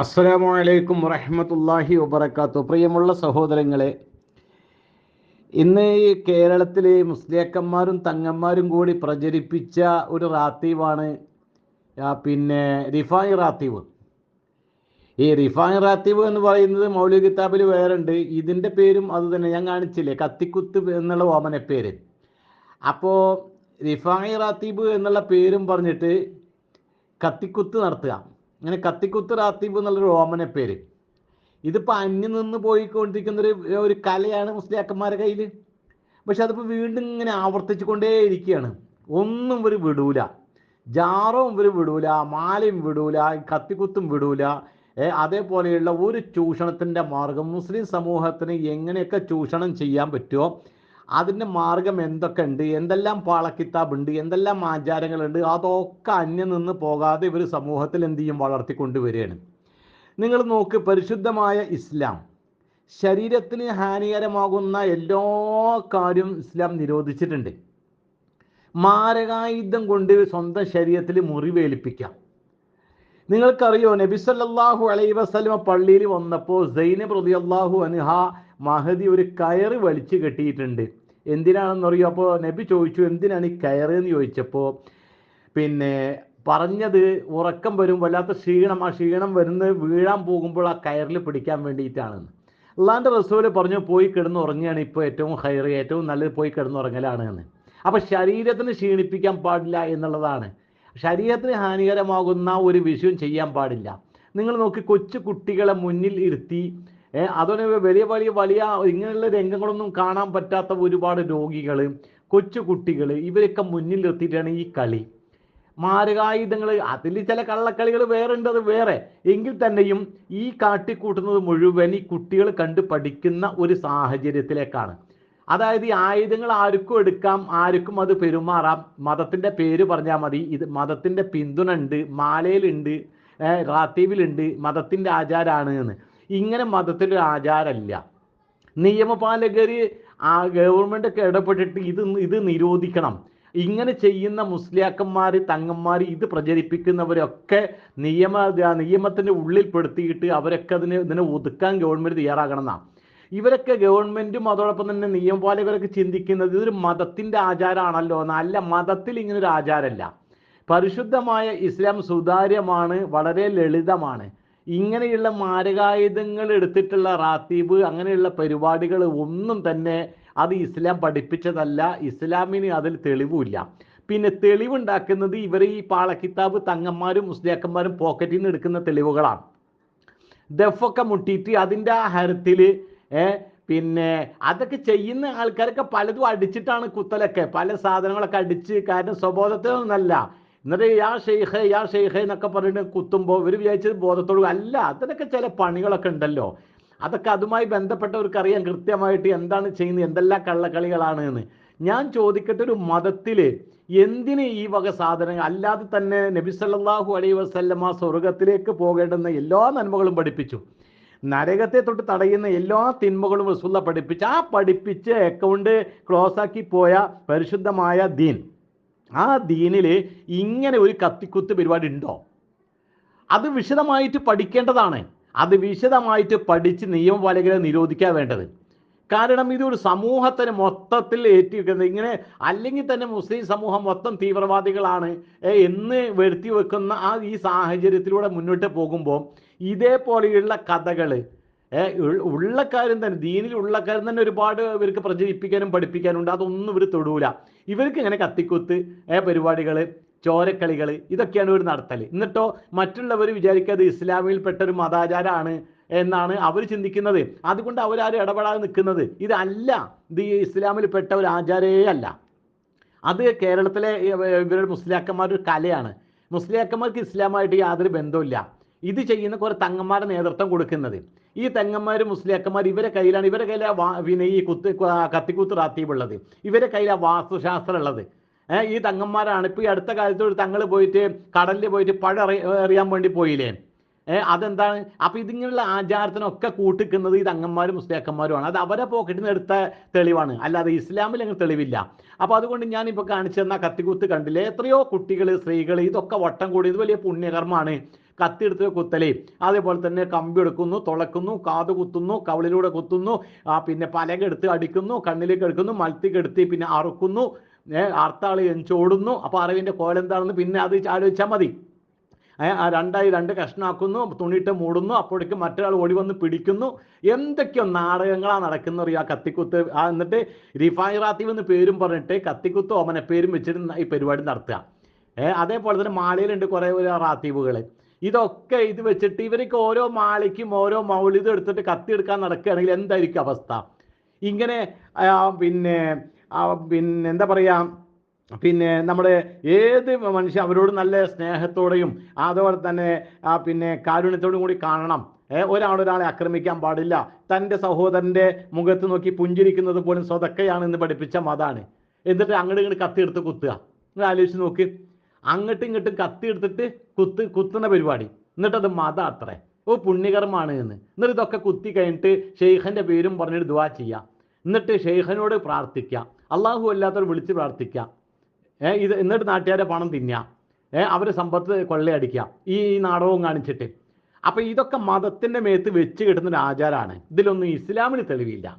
അസ്സലാമു അലൈക്കും വറഹമത്തല്ലാഹി വബർക്കാത്തു പ്രിയമുള്ള സഹോദരങ്ങളെ ഇന്ന് ഈ കേരളത്തിലെ മുസ്ലിയക്കന്മാരും തങ്ങന്മാരും കൂടി പ്രചരിപ്പിച്ച ഒരു റാത്തീവാണ് പിന്നെ റിഫായി റാത്തീവ്. ഈ റിഫായി റാത്തീവ് എന്ന് പറയുന്നത് മൗലിക കിതാബിൽ വേറുണ്ട് ഇതിന്റെ പേരും അത് തന്നെ ഞാൻ കാണിച്ചില്ലേ? കത്തിക്കുത്ത് എന്നുള്ള ഓമനെ പേര് അപ്പോൾ റിഫായി റാത്തീബ് എന്നുള്ള പേരും പറഞ്ഞിട്ട് കത്തിക്കുത്ത് നടത്തുക. അങ്ങനെ കത്തിക്കുത്ത് റാത്തീബ് എന്നുള്ളൊരു ഓമന പേര്. ഇതിപ്പോൾ അന്യം നിന്ന് പോയിക്കൊണ്ടിരിക്കുന്ന ഒരു ഒരു കലയാണ് മുസ്ലിയാക്കന്മാരുടെ കയ്യിൽ പക്ഷെ അതിപ്പോൾ വീണ്ടും ഇങ്ങനെ ആവർത്തിച്ചു കൊണ്ടേ ഇരിക്കുകയാണ് ഒന്നും ഇവർ വിടൂല. ജാറവും ഇവർ വിടൂല മാലയും വിടൂല കത്തിക്കുത്തും വിടൂല. അതേപോലെയുള്ള ഒരു ചൂഷണത്തിന്റെ മാർഗം മുസ്ലിം സമൂഹത്തിന് എങ്ങനെയൊക്കെ ചൂഷണം ചെയ്യാൻ പറ്റുമോ? അതിന്റെ മാർഗം എന്തൊക്കെ ഉണ്ട് എന്തെല്ലാം പാളക്കിതാബുണ്ട് എന്തെല്ലാം ആചാരങ്ങളുണ്ട്? അതൊക്കെ അന്യം നിന്ന് പോകാതെ ഇവർ സമൂഹത്തിൽ എന്ത് ചെയ്യും? വളർത്തിക്കൊണ്ടുവരികയാണ് നിങ്ങൾ നോക്ക് പരിശുദ്ധമായ ഇസ്ലാം. ശരീരത്തിന് ഹാനികരമാകുന്ന എല്ലാ കാര്യവും ഇസ്ലാം നിരോധിച്ചിട്ടുണ്ട്. മാരകായുധം കൊണ്ട് സ്വന്തം ശരീരത്തിൽ മുറിവേൽപ്പിക്കാം. നിങ്ങൾക്കറിയോ നബി വസല്ലമ പള്ളിയിൽ വന്നപ്പോൾ സൈനബ് അള്ളാഹു അൻഹ മഹദി ഒരു കയറ് വലിച്ചു കെട്ടിയിട്ടുണ്ട്. എന്തിനാണെന്ന് അറിയോ? അപ്പോൾ നബി ചോദിച്ചു എന്തിനാണ് ഈ കയറ്? എന്ന് ചോദിച്ചപ്പോൾ പിന്നെ പറഞ്ഞത് ഉറക്കം വരും വല്ലാത്ത ക്ഷീണം. ആ ക്ഷീണം വരുന്നത് വീഴാൻ പോകുമ്പോൾ ആ കയറിൽ പിടിക്കാൻ വേണ്ടിയിട്ടാണെന്ന് അള്ളാന്റെ റസൂൽ പറഞ്ഞു പോയി കിടന്ന് ഉറങ്ങിയാണ് ഇപ്പോൾ ഏറ്റവും ഹയർ ഏറ്റവും നല്ലത് പോയി കിടന്നുറങ്ങലാണ് എന്ന്. അപ്പം ശരീരത്തിന് ക്ഷീണിപ്പിക്കാൻ പാടില്ല എന്നുള്ളതാണ്. ശരീരത്തിന് ഹാനികരമാകുന്ന ഒരു വിഷയം ചെയ്യാൻ പാടില്ല. നിങ്ങൾ നോക്കി കൊച്ചു കുട്ടികളെ മുന്നിൽ ഇരുത്തി അതുപോലെ വലിയ വലിയ വലിയ ഇങ്ങനെയുള്ള രംഗങ്ങളൊന്നും കാണാൻ പറ്റാത്ത ഒരുപാട് രോഗികൾ കൊച്ചു കുട്ടികൾ ഇവരൊക്കെ മുന്നിൽ നിർത്തിയിട്ടാണ് ഈ കളി. മാരകായുധങ്ങൾ അതിൽ ചില കള്ളക്കളികൾ വേറെ ഉണ്ട് അത് വേറെ. എങ്കിൽ തന്നെയും ഈ കാട്ടിക്കൂട്ടുന്നത് മുഴുവൻ ഈ കുട്ടികൾ കണ്ട് പഠിക്കുന്ന ഒരു സാഹചര്യത്തിലേക്കാണ്. അതായത് ഈ ആയുധങ്ങൾ ആർക്കും എടുക്കാം ആർക്കും അത് പെരുമാറാം. മതത്തിന്റെ പേര് പറഞ്ഞാൽ മതി. ഇത് മതത്തിന്റെ പിന്തുണ ഉണ്ട് മാലയിലുണ്ട് റാത്തീവിലുണ്ട് മതത്തിന്റെ ആചാരമാണ് എന്ന്. ഇങ്ങനെ മതത്തിന്റെ ഒരു ആചാരമല്ല നിയമപാലകർ ആ ഗവൺമെന്റ് ഒക്കെ ഇടപെട്ടിട്ട് ഇത് ഇത് നിരോധിക്കണം. ഇങ്ങനെ ചെയ്യുന്ന മുസ്ലിയാക്കന്മാർ തങ്ങന്മാർ ഇത് പ്രചരിപ്പിക്കുന്നവരൊക്കെ നിയമ നിയമത്തിന്റെ ഉള്ളിൽപ്പെടുത്തിയിട്ട് അവരൊക്കെ അതിനെ ഇതിനെ ഒതുക്കാൻ ഗവൺമെന്റ് തയ്യാറാകണം എന്നാണ് ഇവരൊക്കെ ഗവൺമെന്റും അതോടൊപ്പം തന്നെ നിയമപാലകരൊക്കെ ചിന്തിക്കുന്നത് ഇതൊരു മതത്തിന്റെ ആചാരമാണല്ലോ നല്ല മതത്തിൽ ഇങ്ങനെ ഒരു ആചാരമല്ല പരിശുദ്ധമായ ഇസ്ലാം സുതാര്യമാണ് വളരെ ലളിതമാണ്. ഇങ്ങനെയുള്ള മാരകായുധങ്ങൾ എടുത്തിട്ടുള്ള റാത്തീബ് അങ്ങനെയുള്ള പരിപാടികൾ ഒന്നും തന്നെ അത് ഇസ്ലാം പഠിപ്പിച്ചതല്ല. ഇസ്ലാമിന് അതിൽ തെളിവുമില്ല. പിന്നെ തെളിവുണ്ടാക്കുന്നത് ഇവർ ഈ പാളക്കിത്താബ് തങ്ങന്മാരും മുസ്ലിയാക്കന്മാരും പോക്കറ്റിൽ നിന്ന് എടുക്കുന്ന തെളിവുകളാണ്. ദഫൊക്കെ മുട്ടിയിട്ട് അതിന്റെ ആ ഹരത്തിൽ പിന്നെ അതൊക്കെ ചെയ്യുന്ന ആൾക്കാരൊക്കെ പലതും അടിച്ചിട്ടാണ് കുത്തലൊക്കെ. പല സാധനങ്ങളൊക്കെ അടിച്ച് കാരണം സ്വബോധത്തിലൊന്നല്ല. എന്നിട്ട് യാ ഷെയ്ഖ് യാ ഷെയ്ഖ് എന്നൊക്കെ പറഞ്ഞിട്ട് കുത്തുമ്പോൾ ഇവർ വിചാരിച്ചത് ബോധത്തോട് അല്ല അതിനൊക്കെ ചില പണികളൊക്കെ ഉണ്ടല്ലോ. അതൊക്കെ അതുമായി ബന്ധപ്പെട്ടവർക്ക് അറിയാം കൃത്യമായിട്ട് എന്താണ് ചെയ്യുന്നത് എന്തെല്ലാം കള്ളക്കളികളാണ് എന്ന് ഞാൻ ചോദിക്കട്ടെ ഒരു മതത്തിൽ എന്തിന് ഈ വക സാധനങ്ങൾ അല്ലാതെ തന്നെ നബി സല്ലല്ലാഹു അലൈഹി വസല്ലമ സ്വർഗത്തിലേക്ക് പോകേണ്ടുന്ന എല്ലാ നന്മകളും പഠിപ്പിച്ചു. നരകത്തെ തൊട്ട് തടയുന്ന എല്ലാ തിന്മകളും റസൂല്ല പഠിപ്പിച്ച്. ആ പഠിപ്പിച്ച് അക്കൗണ്ട് ക്ലോസാക്കി പോയ പരിശുദ്ധമായ ദീൻ. ആ ദീനിൽ ഇങ്ങനെ ഒരു കത്തിക്കുത്ത് പരിപാടി ഉണ്ടോ അത് വിശദമായിട്ട് പഠിക്കേണ്ടതാണ്. അത് വിശദമായിട്ട് പഠിച്ച് നിയമപാലകരെ നിരോധിക്കാൻ വേണ്ടത്. കാരണം ഇതൊരു സമൂഹത്തിന് മൊത്തത്തിൽ ഏറ്റിവെക്കുന്നത് ഇങ്ങനെ അല്ലെങ്കിൽ തന്നെ മുസ്ലിം സമൂഹം മൊത്തം തീവ്രവാദികളാണ് എന്ന് വരുത്തി വെക്കുന്ന ആ ഈ സാഹചര്യത്തിലൂടെ മുന്നോട്ട് പോകുമ്പോൾ ഇതേപോലെയുള്ള കഥകൾ ഉള്ള കാര്യം തന്നെ ദീനിൽ ഉള്ള കാര്യം തന്നെ ഒരുപാട് ഇവർക്ക് പ്രചരിപ്പിക്കാനും പഠിപ്പിക്കാനും ഉണ്ട് അതൊന്നും ഇവർ തൊടൂല. ഇവർക്ക് ഇങ്ങനെ കത്തിക്കുത്ത് പരിപാടികൾ ചോരക്കളികൾ ഇതൊക്കെയാണ് ഇവർ നടത്തൽ എന്നിട്ടോ മറ്റുള്ളവർ വിചാരിക്കാതെ ഇസ്ലാമിൽപ്പെട്ട ഒരു മതാചാരമാണ് എന്നാണ് അവർ ചിന്തിക്കുന്നത്. അതുകൊണ്ട് അവരാരും ഇടപെടാതെ നിൽക്കുന്നത് ഇതല്ല. ഇത് ഇസ്ലാമിൽപ്പെട്ട ഒരു ആചാരേ അല്ല. അത് കേരളത്തിലെ ഇവ- ഇവരുടെ മുസ്ലിയാക്കന്മാരുടെ കലയാണ്. മുസ്ലിയാക്കന്മാർക്ക് ഇസ്ലാമായിട്ട് യാതൊരു ബന്ധമില്ല ഇത് ചെയ്യുന്ന കുറെ തങ്ങന്മാരുടെ നേതൃത്വം കൊടുക്കുന്നത്. ഈ തെങ്ങന്മാർ മുസ്ലിയാക്കന്മാർ ഇവരെ കയ്യിലാണ് ഇവരെ കയ്യിലെ പിന്നെ ഈ കുത്ത് കത്തിക്കുത്ത് റാത്തീബുള്ളത്. ഇവരെ കയ്യിലാണ് വാസ്തുശാസ്ത്രം ഉള്ളത് ഈ തങ്ങന്മാരാണ് ഇപ്പോൾ ഈ അടുത്ത കാലത്ത് ഒരു തങ്ങൾ പോയിട്ട് കടലിൽ പോയിട്ട് പഴ എറിയാൻ വേണ്ടി പോയില്ലേ? അതെന്താണ്? അപ്പം ഇതിങ്ങനെയുള്ള ആചാരത്തിനൊക്കെ കൂട്ടിക്കുന്നത് ഈ തങ്ങന്മാരും മുസ്ലിയാക്കന്മാരുമാണ്. അത് അവരെ പോക്കറ്റിൽ നിന്ന് എടുത്ത തെളിവാണ്. അല്ലാതെ ഇസ്ലാമിൽ അങ്ങനെ തെളിവില്ല. അപ്പോൾ അതുകൊണ്ട് ഞാനിപ്പോൾ കാണിച്ചു തന്ന കത്തിക്കുത്ത് കണ്ടില്ലേ? എത്രയോ കുട്ടികൾ സ്ത്രീകൾ ഇതൊക്കെ വട്ടം കൂടി ഇത് വലിയ പുണ്യകർമ്മമാണ്. കത്തി എടുത്ത് കുത്തലേ. അതേപോലെ തന്നെ കമ്പി എടുക്കുന്നു തുളക്കുന്നു കാത് കുത്തുന്നു കവളിലൂടെ കുത്തുന്നു പിന്നെ പലകെടുത്ത് അടിക്കുന്നു കണ്ണിലേക്ക് എടുക്കുന്നു മൽത്തി കെടുത്തി പിന്നെ അറുക്കുന്നു ഏ, അർത്താൾ ചോടുന്നു അപ്പോൾ അറിവിന്റെ കോലെന്താണെന്ന് പിന്നെ അത് ആലോചിച്ചാൽ മതി. രണ്ടായി രണ്ട് കഷ്ണാക്കുന്നു തുണിയിട്ട് മൂടുന്നു അപ്പോഴേക്കും മറ്റൊരാൾ ഓടി വന്ന് പിടിക്കുന്നു. എന്തൊക്കെയോ നാടകങ്ങളാണ് നടക്കുന്ന അറിയാം ആ കത്തിക്കുത്ത്? ആ എന്നിട്ട് റിഫായി റാത്തീവ് എന്ന് പേരും പറഞ്ഞിട്ട് കത്തിക്കുത്ത് ഓമന പേരും വെച്ചിട്ട് ഈ പരിപാടി നടത്തുക. ഏഹ് അതേപോലെ തന്നെ മാളിയിലുണ്ട് കുറേ ഒരു റാത്തീവുകൾ ഇതൊക്കെ ഇത് വെച്ചിട്ട് ഇവർക്ക് ഓരോ മാളിക്കും ഓരോ മൗലിതും എടുത്തിട്ട് കത്തിയെടുക്കാൻ നടക്കുകയാണെങ്കിൽ എന്തായിരിക്കും അവസ്ഥ? ഇങ്ങനെ പിന്നെ പിന്നെ എന്താ പറയുക പിന്നെ നമ്മുടെ ഏത് മനുഷ്യ അവരോട് നല്ല സ്നേഹത്തോടെയും അതുപോലെ തന്നെ പിന്നെ കാരുണ്യത്തോടും കൂടി കാണണം. ഒരാളൊരാളെ ഒരാളെ ആക്രമിക്കാൻ പാടില്ല. തന്റെ സഹോദരന്റെ മുഖത്ത് നോക്കി പുഞ്ചിരിക്കുന്നത് പോലും സ്വതക്കയാണെന്ന് പഠിപ്പിച്ച മതാണ്. എന്നിട്ട് അങ്ങോട്ട് ഇങ്ങോട്ട് കത്തിയെടുത്ത് കുത്തുക. നിങ്ങൾ ആലോചിച്ച് നോക്ക്. അങ്ങോട്ടും ഇങ്ങോട്ടും കത്തി എടുത്തിട്ട് കുത്ത് കുത്തുന്ന പരിപാടി. എന്നിട്ട് അത് മത അത്രേ. ഓ പുണ്യകർമാണ് എന്ന്. എന്നിട്ട് ഇതൊക്കെ കുത്തി കഴിഞ്ഞിട്ട് ഷെയ്ഖന്റെ പേരും പറഞ്ഞിട്ട് ദുവാ ചെയ്യാം. എന്നിട്ട് ഷെയ്ഖനോട് പ്രാർത്ഥിക്കുക അള്ളാഹു അല്ലാത്തവർ വിളിച്ച് പ്രാർത്ഥിക്കാം. ഏഹ് ഇത് എന്നിട്ട് നാട്ടുകാരെ പണം തിന്നാം. ഏഹ് അവരെ സമ്പത്ത് കൊള്ളയടിക്കാം. ഈ നാടകവും കാണിച്ചിട്ട്. അപ്പൊ ഇതൊക്കെ മതത്തിന്റെ മേത്ത് വെച്ച് കിട്ടുന്ന ഒരു ആചാരമാണ് ഇതിലൊന്നും ഇസ്ലാമിന് തെളിവില്ല.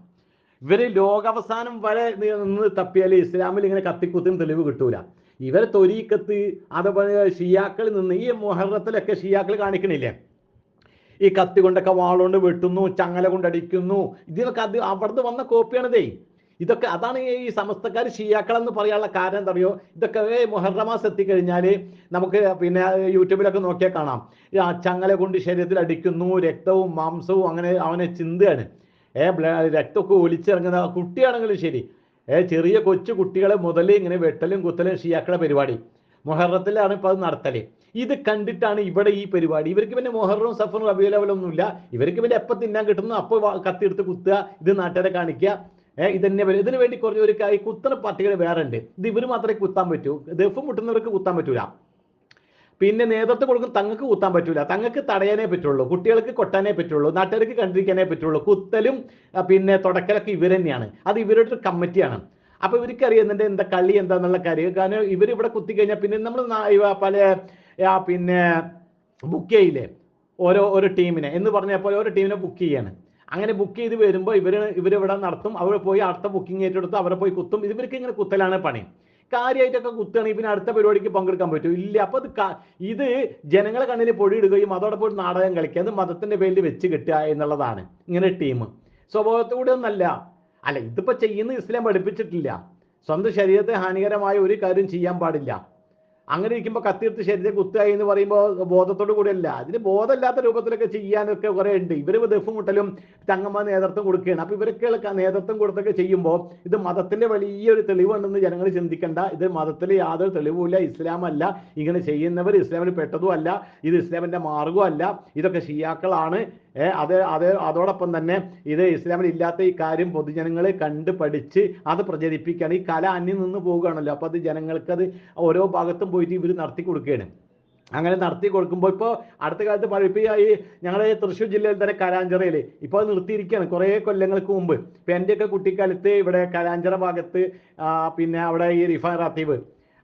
ഇവർ ലോകാവസാനം വരെ നിന്ന് തപ്പിയാൽ ഇസ്ലാമിൽ ഇങ്ങനെ കത്തിക്കുത്തും തെളിവ് കിട്ടൂല. ഇവരെ തൊരീക്കത്ത് അതുപോലെ ഷിയാക്കളിൽ നിന്ന് ഈ മൊഹറത്തിലൊക്കെ ഷിയാക്കൾ കാണിക്കണില്ലേ? ഈ കത്തി കൊണ്ടൊക്കെ വാളുകൊണ്ട് വെട്ടുന്നു ചങ്ങല കൊണ്ട് അടിക്കുന്നു ഇതിനൊക്കെ അത് അവിടുന്ന് വന്ന കോപ്പിയാണിതേ ഇതൊക്കെ അതാണ് ഈ സമസ്തക്കാർ ഷിയാക്കൾ എന്ന് പറയാനുള്ള കാരണം എന്താ അറിയോ? ഇതൊക്കെ മൊഹറമാസ് എത്തിക്കഴിഞ്ഞാൽ നമുക്ക് പിന്നെ യൂട്യൂബിലൊക്കെ നോക്കിയാൽ കാണാം. ചങ്ങല കൊണ്ട് ശരീരത്തിൽ അടിക്കുന്നു രക്തവും മാംസവും അങ്ങനെ അവനെ ചിന്തയാണ് ഏ ബ്ല- രക്തമൊക്കെ ഒലിച്ചിറങ്ങുന്ന കുട്ടിയാണെങ്കിലും ശരി. ചെറിയ കൊച്ചു കുട്ടികളെ മുതൽ ഇങ്ങനെ വെട്ടലും കുത്തലും ഷിയാക്കളെ പരിപാടി. മൊഹറത്തിലാണ് ഇപ്പോൾ അത് നടത്തൽ. ഇത് കണ്ടിട്ടാണ് ഇവിടെ ഈ പരിപാടി. ഇവർക്ക് പിന്നെ മൊഹറും സഫറും ഇല്ല ഇവർക്ക് പിന്നെ എപ്പോൾ തിന്നാൻ കിട്ടുന്നു അപ്പോൾ കത്തിയെടുത്ത് കുത്തുക ഇത് നാട്ടുകാരെ കാണിക്കുക. ഏഹ് ഇതന്നെ ഇതിനു വേണ്ടി കുറച്ച് ഒരു കുത്തുന്ന പാർട്ടികൾ വേറെ ഉണ്ട്. ഇത് ഇവർ മാത്രമേ കുത്താൻ പറ്റൂ. ദഫ് മുട്ടുന്നവർക്ക് കുത്താൻ പറ്റൂല. പിന്നെ നേതൃത്വം കൊടുക്കും തങ്ങൾക്ക് കുത്താൻ പറ്റൂല. തങ്ങൾക്ക് തടയാനേ പറ്റുള്ളൂ. കുട്ടികൾക്ക് കൊട്ടാനേ പറ്റുള്ളൂ. നാട്ടുകാർക്ക് കണ്ടിരിക്കാനേ പറ്റുള്ളൂ. കുത്തലും പിന്നെ തുടക്കലൊക്കെ ഇവർ തന്നെയാണ്. അത് ഇവരുടെ ഒരു കമ്മിറ്റിയാണ്. അപ്പൊ ഇവർക്ക് അറിയുന്നുണ്ട് എന്താ കളി എന്താന്നുള്ള കാര്യം. കാരണം ഇവർ ഇവിടെ കുത്തി കഴിഞ്ഞാൽ പിന്നെ നമ്മൾ പല പിന്നെ ബുക്ക് ചെയ്യില്ലേ? ഓരോ ഓരോ ടീമിനെ. എന്ന് പറഞ്ഞപ്പോൾ ഓരോ ടീമിനെ ബുക്ക് ചെയ്യാണ്. അങ്ങനെ ബുക്ക് ചെയ്ത് വരുമ്പോൾ ഇവർ ഇവരിവിടെ നടത്തും. അവർ പോയി അടുത്ത ബുക്കിംഗ് ഏറ്റെടുത്ത് അവരെ പോയി കുത്തും. ഇവർക്ക് ഇങ്ങനെ കുത്തലാണ് പണി. കാര്യമായിട്ടൊക്കെ കുത്തുകയാണെങ്കിൽ പിന്നെ അടുത്ത പരിപാടിക്ക് പങ്കെടുക്കാൻ പറ്റും. ഇല്ല അപ്പൊ ഇത് ഇത് ജനങ്ങളെ കണ്ണിൽ പൊടിയിടുകയും അതോടൊപ്പം ഒരു നാടകം കളിക്കുക. അത് മതത്തിന്റെ പേരിൽ വെച്ച് കിട്ടുക എന്നുള്ളതാണ് ഇങ്ങനെ ടീം. സ്വഭാവത്തോടെ ഒന്നല്ല. അല്ല ഇതിപ്പോ ചെയ്യുന്ന ഇസ്ലാം പഠിപ്പിച്ചിട്ടില്ല. സ്വന്തം ശരീരത്തെ ഹാനികരമായ ഒരു കാര്യം ചെയ്യാൻ പാടില്ല. അങ്ങനെ ഇരിക്കുമ്പോൾ കത്തിയെടുത്ത് ശരീരം കുത്തുകയായി എന്ന് പറയുമ്പോൾ ബോധത്തോടു കൂടിയല്ല. അതിന് ബോധമില്ലാത്ത രൂപത്തിലൊക്കെ ചെയ്യാനൊക്കെ കുറെ ഉണ്ട്. ഇവർ ദഫ് മുട്ടലും തങ്ങമ്മ നേതൃത്വം കൊടുക്കുകയാണ്. അപ്പൊ ഇവരൊക്കെ നേതൃത്വം കൊടുത്തൊക്കെ ചെയ്യുമ്പോൾ ഇത് മതത്തിന്റെ വലിയൊരു തെളിവുണ്ടെന്ന് ജനങ്ങൾ ചിന്തിക്കേണ്ട. ഇത് മതത്തിൽ യാതൊരു തെളിവുമില്ല ഇസ്ലാം അല്ല ഇങ്ങനെ ചെയ്യുന്നവർ ഇസ്ലാമിൽ പെട്ടതും അല്ല ഇത് ഇസ്ലാമിന്റെ മാർഗവും അല്ല ഇതൊക്കെ ഷിയാക്കളാണ് അത് അത് അതോടൊപ്പം തന്നെ ഇത് ഇസ്ലാമിൽ ഇല്ലാത്ത ഈ കാര്യം പൊതുജനങ്ങളെ കണ്ട് പഠിച്ച് അത് പ്രചരിപ്പിക്കുകയാണ്. ഈ കല അന്യം നിന്ന് പോവുകയാണല്ലോ. അപ്പോൾ അത് ജനങ്ങൾക്ക് അത് ഓരോ ഭാഗത്തും പോയിട്ട് ഇവർ നടത്തി കൊടുക്കുകയാണ്. അങ്ങനെ നടത്തി കൊടുക്കുമ്പോൾ ഇപ്പോൾ അടുത്ത കാലത്ത് പഴയ ഇപ്പോൾ ഈ ഞങ്ങളുടെ തൃശ്ശൂർ ജില്ലയിൽ തന്നെ കലാഞ്ചിറയിൽ ഇപ്പോൾ അത് നിർത്തിയിരിക്കുകയാണ് കുറേ കൊല്ലങ്ങൾക്ക് മുമ്പ്. ഇപ്പം എന്റെയൊക്കെ കുട്ടിക്കാലത്ത് ഇവിടെ കലാഞ്ചിറ ഭാഗത്ത് പിന്നെ അവിടെ ഈ റിഫാൻ റാത്തീവ്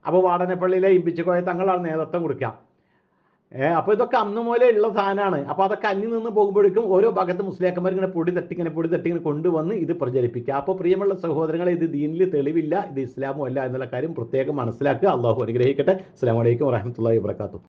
അപ്പോൾ വാടനപ്പള്ളിയിലെ ഇമ്പിച്ചുകോയ തങ്ങളാണ് നേതൃത്വം കൊടുക്കുക. ഏഹ് അപ്പൊ ഇതൊക്കെ അന്ന് മുതലേ ഉള്ള സാധനമാണ്. അപ്പൊ അതൊക്കെ അന്യം നിന്ന് പോകുമ്പോഴേക്കും ഓരോ ഭാഗത്ത് മുസ്ലിയാക്കന്മാർ ഇങ്ങനെ പൊടി തട്ടി ഇങ്ങനെ പൊടി തട്ടി ഇങ്ങനെ കൊണ്ടുവന്ന് ഇത് പ്രചരിപ്പിക്കുക. അപ്പോൾ പ്രിയമുള്ള സഹോദരങ്ങളെ ഇത് ദീനിൽ തെളിവില്ല ഇത് ഇസ്ലാമോ അല്ല എന്നുള്ള കാര്യം പ്രത്യേകം മനസ്സിലാക്കുക. അള്ളാഹു അനുഗ്രഹിക്കട്ടെ. അസ്സാം വലൈക്കും വറഹമത്തല്ലാ വാത്തു